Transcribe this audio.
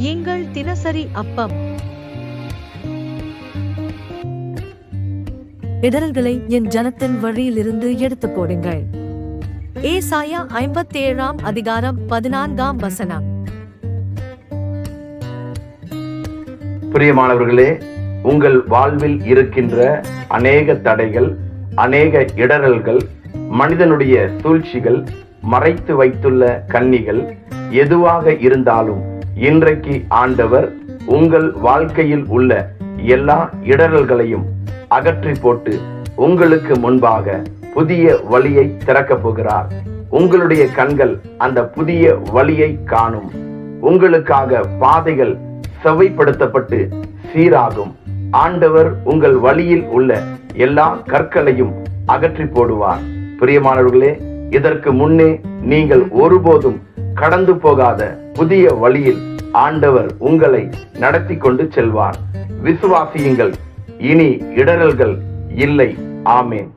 எங்கள் தினசரி அப்பம். இடரல்களை என் ஜனத்தின் வழியிலிருந்து எடுத்து போடுங்கள். ஏசாயா ஐம்பத்தேழாம் அதிகாரம் பதினான்காம் வசனம். பிரியமானவர்களே உங்கள் வாழ்வில் இருக்கின்ற அநேக தடைகள் அநேக இடரல்கள் மனிதனுடைய சூழ்ச்சிகள் மறைத்து வைத்துள்ள கன்னிகள் எதுவாக இருந்தாலும் இன்றைக்கு ஆண்டவர் உங்கள் வாழ்க்கையில் உள்ள எல்லா இடரல்களையும் அகற்றி போட்டு உங்களுக்கு முன்பாக புதிய வழியை திறக்கப் போகிறார். உங்களுடைய கண்கள் அந்த புதிய வழியை காணும். உங்களுக்காக பாதைகள் செவைப்படுத்தப்பட்டு சீராகும். ஆண்டவர் உங்கள் வழியில் உள்ள எல்லா கற்களையும் அகற்றி போடுவார். பிரியமானவர்களே இதற்கு முன்னே நீங்கள் ஒருபோதும் கடந்து போகாத புதிய வழியில் ஆண்டவர் உங்களை நடத்தி கொண்டு செல்வார். விசுவாசியுங்கள். இனி இடரல்கள் இல்லை. ஆமேன்.